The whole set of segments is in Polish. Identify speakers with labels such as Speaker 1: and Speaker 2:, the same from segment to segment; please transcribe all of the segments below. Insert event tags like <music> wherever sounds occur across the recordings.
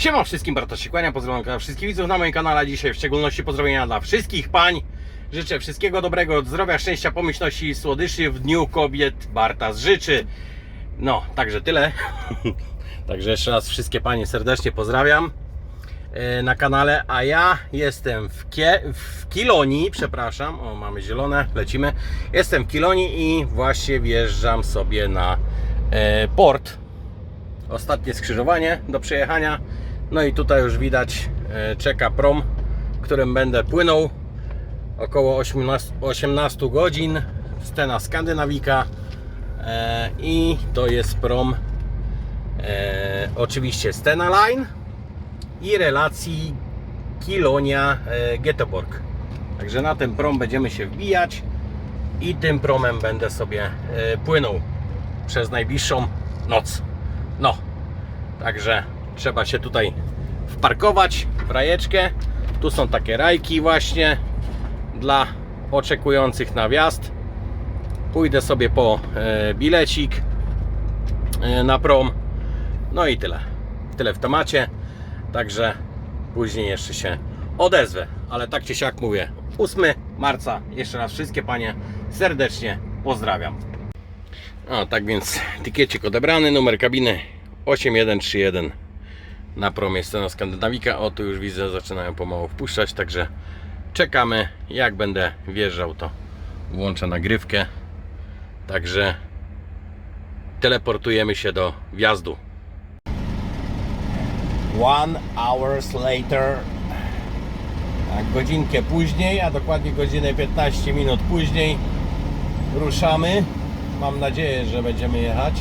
Speaker 1: Siema wszystkim, Bartosz się kłania, pozdrawiam wszystkich widzów na moim kanale. Dzisiaj w szczególności pozdrowienia dla wszystkich pań. Życzę wszystkiego dobrego, zdrowia, szczęścia, pomyślności i słodyczy w Dniu Kobiet Bartas życzy. No, także tyle. <laughs> także jeszcze raz wszystkie panie serdecznie pozdrawiam e, na kanale, a ja jestem w, Kie w Kilonii, przepraszam, o mamy zielone, lecimy. Jestem w Kilonii i właśnie wjeżdżam sobie na e, port ostatnie skrzyżowanie do przejechania. No i tutaj już widać e, czeka prom, którym będę płynął około 18, 18 godzin. Stena Skandynawika e, i to jest prom e, oczywiście Stena Line i relacji Kilonia e, Göteborg. Także na ten prom będziemy się wbijać i tym promem będę sobie e, płynął przez najbliższą noc. No, także trzeba się tutaj wparkować w rajeczkę. Tu są takie rajki właśnie dla oczekujących na wjazd. Pójdę sobie po e, bilecik e, na prom. No i tyle. Tyle w temacie. Także później jeszcze się odezwę. Ale tak czy siak mówię. 8 marca. Jeszcze raz wszystkie panie serdecznie pozdrawiam. A tak więc tykiecik odebrany, numer kabiny 8131 na promie scena Skandynawika. O tu już widzę, zaczynają pomału wpuszczać, także czekamy. Jak będę wjeżdżał, to włączę nagrywkę. Także teleportujemy się do wjazdu. One hours later. Tak, godzinkę później, a dokładnie godzinę 15 minut później ruszamy. Mam nadzieję, że będziemy jechać.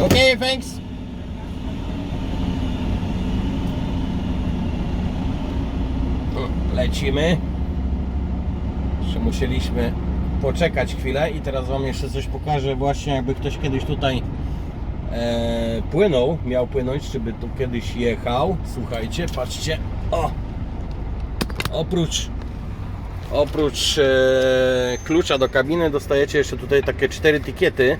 Speaker 1: Okay, thanks. Lecimy. Jeszcze musieliśmy poczekać chwilę i teraz Wam jeszcze coś pokażę. Właśnie jakby ktoś kiedyś tutaj e, płynął, miał płynąć, czy by tu kiedyś jechał. Słuchajcie, patrzcie. O! Oprócz oprócz e, klucza do kabiny dostajecie jeszcze tutaj takie cztery tykiety.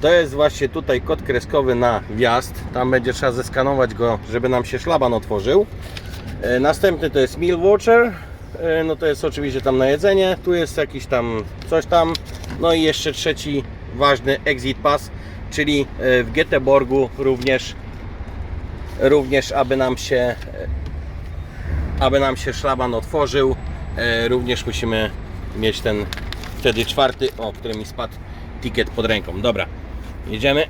Speaker 1: To jest właśnie tutaj kod kreskowy na wjazd. Tam będzie trzeba zeskanować go, żeby nam się szlaban otworzył. E, następny to jest meal. E, no to jest oczywiście tam na jedzenie. Tu jest jakiś tam coś tam. No i jeszcze trzeci ważny exit pass, czyli e, w Göteborgu również również aby nam się aby nam się szlaban otworzył, również musimy mieć ten wtedy czwarty, o, który mi spadł ticket pod ręką. Dobra, jedziemy.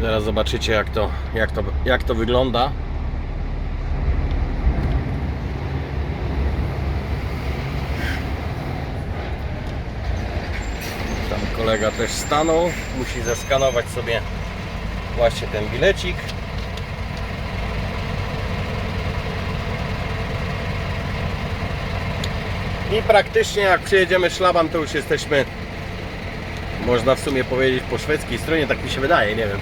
Speaker 1: Zaraz zobaczycie jak to, jak to, jak to wygląda. Tam kolega też stanął, musi zeskanować sobie właśnie ten bilecik. I praktycznie jak przyjedziemy szlaban, to już jesteśmy, można w sumie powiedzieć, po szwedzkiej stronie, tak mi się wydaje, nie wiem.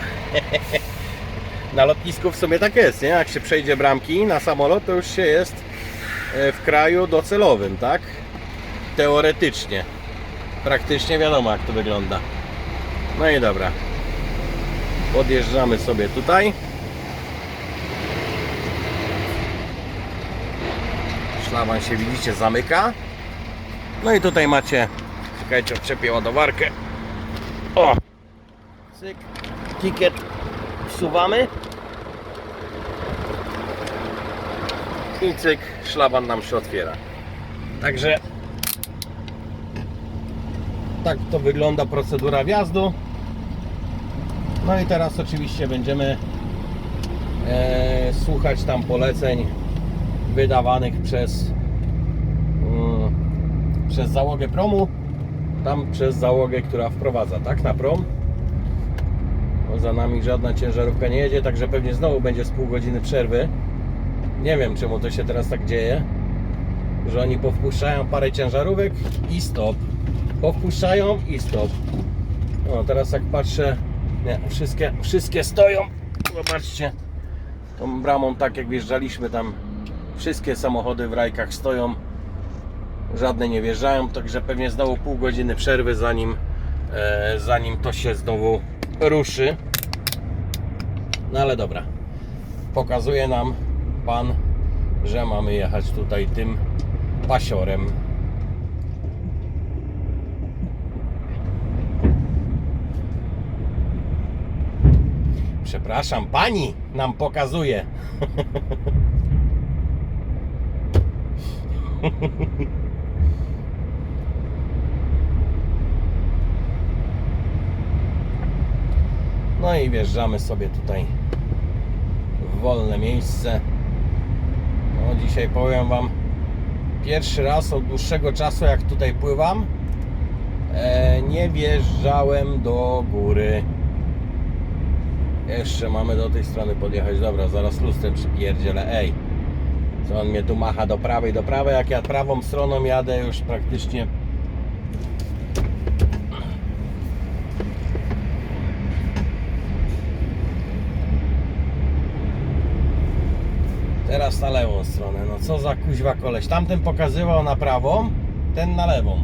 Speaker 1: <laughs> Na lotnisku w sumie tak jest, nie? Jak się przejdzie bramki na samolot, to już się jest e, w kraju docelowym, tak? Teoretycznie. Praktycznie wiadomo, jak to wygląda. No i dobra. Podjeżdżamy sobie tutaj. Szlaban się widzicie zamyka. No i tutaj macie, czekajcie, odczepię ładowarkę. O! Cyk, ticket wsuwamy. I cyk, szlaban nam się otwiera. Także tak to wygląda procedura wjazdu. No i teraz oczywiście będziemy e, słuchać tam poleceń wydawanych przez mm, przez załogę promu, tam przez załogę, która wprowadza, tak, na prom. No, za nami żadna ciężarówka nie jedzie, także pewnie znowu będzie z pół godziny przerwy. Nie wiem, czemu to się teraz tak dzieje, że oni powpuszczają parę ciężarówek i stop. Powpuszczają i stop. No, teraz jak patrzę, nie, wszystkie, wszystkie stoją. Zobaczcie, tą bramą, tak jak wjeżdżaliśmy tam, wszystkie samochody w rajkach stoją żadne nie wjeżdżają, także pewnie znowu pół godziny przerwy zanim e, zanim to się znowu ruszy. No ale dobra. Pokazuje nam pan, że mamy jechać tutaj tym pasiorem. Przepraszam, pani nam pokazuje. <laughs> No i wjeżdżamy sobie tutaj w wolne miejsce. No dzisiaj powiem Wam pierwszy raz od dłuższego czasu jak tutaj pływam e, nie wjeżdżałem do góry. Jeszcze mamy do tej strony podjechać. Dobra, zaraz lustrem przypierdzielę. Ej, co on mnie tu macha do prawej, do prawej, jak ja prawą stroną jadę już praktycznie Stronę. No co za kuźwa koleś. Tamten pokazywał na prawą, ten na lewą.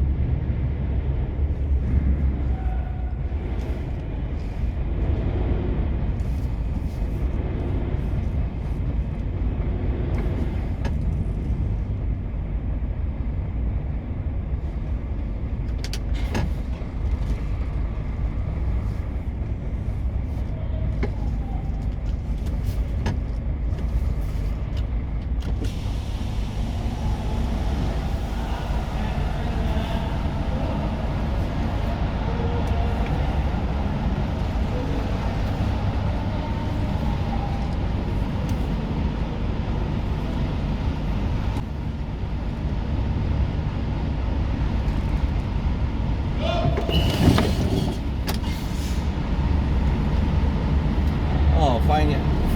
Speaker 1: O,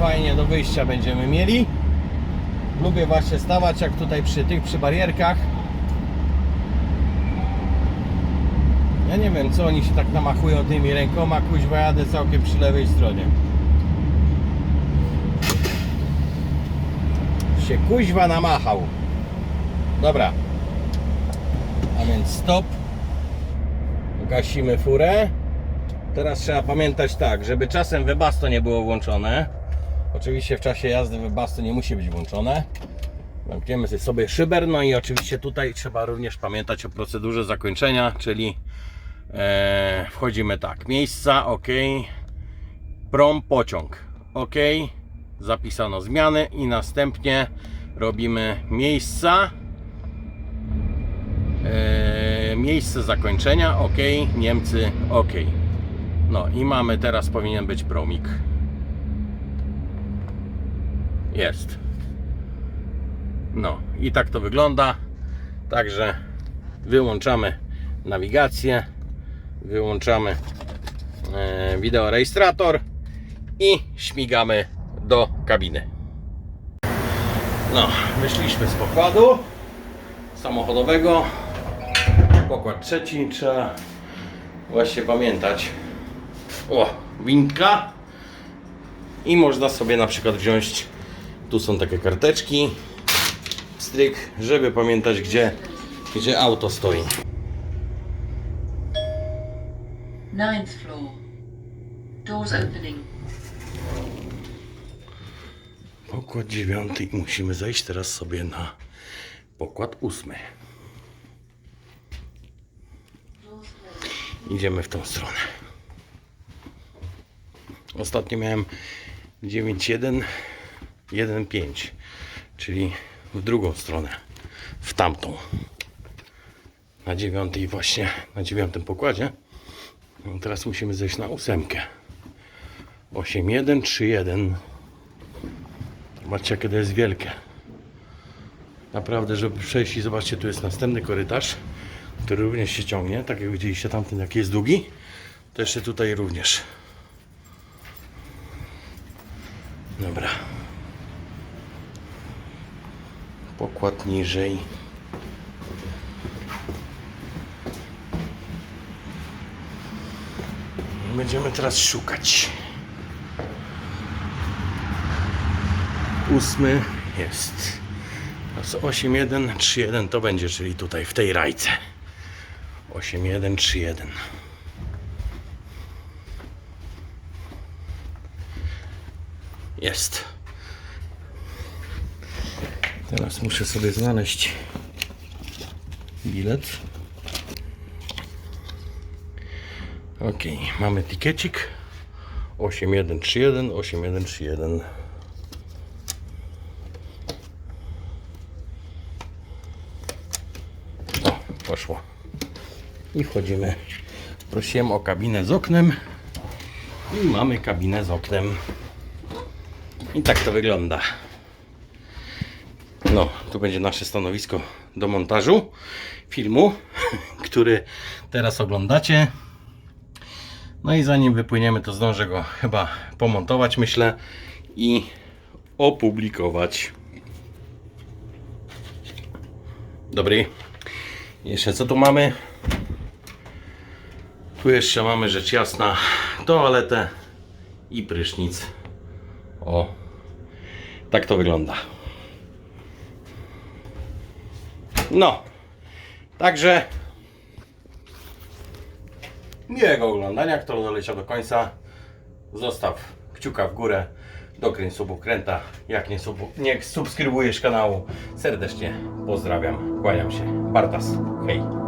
Speaker 1: fajnie, do wyjścia będziemy mieli. Lubię właśnie stawać jak tutaj przy tych, przy barierkach. Ja nie wiem co oni się tak namachują tymi rękoma, kuźwa jadę całkiem przy lewej stronie. Się kuźwa namachał. Dobra. A więc stop. Gasimy furę. Teraz trzeba pamiętać tak, żeby czasem webasto nie było włączone. Oczywiście w czasie jazdy webasto nie musi być włączone. Zamkniemy sobie szyber, no i oczywiście tutaj trzeba również pamiętać o procedurze zakończenia, czyli e, wchodzimy tak, miejsca, ok, prom, pociąg, ok, zapisano zmiany i następnie robimy miejsca, e, miejsce zakończenia, ok, Niemcy, ok. No i mamy teraz powinien być promik. Jest. No i tak to wygląda. Także wyłączamy nawigację, wyłączamy e, wideorejestrator i śmigamy do kabiny. No, wyszliśmy z pokładu samochodowego. Pokład trzeci trzeba właśnie pamiętać o, winka i można sobie na przykład wziąć tu są takie karteczki. Stryk, żeby pamiętać gdzie, gdzie auto stoi.
Speaker 2: Ninth floor. Doors opening.
Speaker 1: pokład dziewiąty i musimy zejść teraz sobie na pokład ósmy. Idziemy w tą stronę. Ostatnio miałem 9.1.1.5 czyli w drugą stronę w tamtą. Na dziewiątej właśnie na dziewiątym pokładzie. No, teraz musimy zejść na ósemkę. 8.1 3.1 zobaczcie jakie to jest wielkie. Naprawdę żeby przejść i zobaczcie tu jest następny korytarz który również się ciągnie tak jak widzieliście tamten jaki jest długi to jeszcze tutaj również. Dobra. pokład niżej. Będziemy teraz szukać. Ósmy jest. Teraz 8131 to będzie, czyli tutaj w tej rajce. 8131. Jest. Teraz muszę sobie znaleźć bilet. Ok, mamy tikecik 8131 8131 O, poszło. I wchodzimy. Prosiłem o kabinę z oknem. I mamy kabinę z oknem. I tak to wygląda. Tu będzie nasze stanowisko do montażu filmu, <laughs> który teraz oglądacie. No i zanim wypłyniemy, to zdążę go chyba pomontować, myślę, i opublikować. Dobry. Jeszcze co tu mamy? Tu jeszcze mamy rzecz jasna toaletę i prysznic. O, tak to wygląda. No, także miłego oglądania. Kto doleciał do końca, zostaw kciuka w górę, dokręć subkręta. Jak nie, sub, nie subskrybujesz kanału, serdecznie pozdrawiam. Kłaniam się. Bartas. Hej.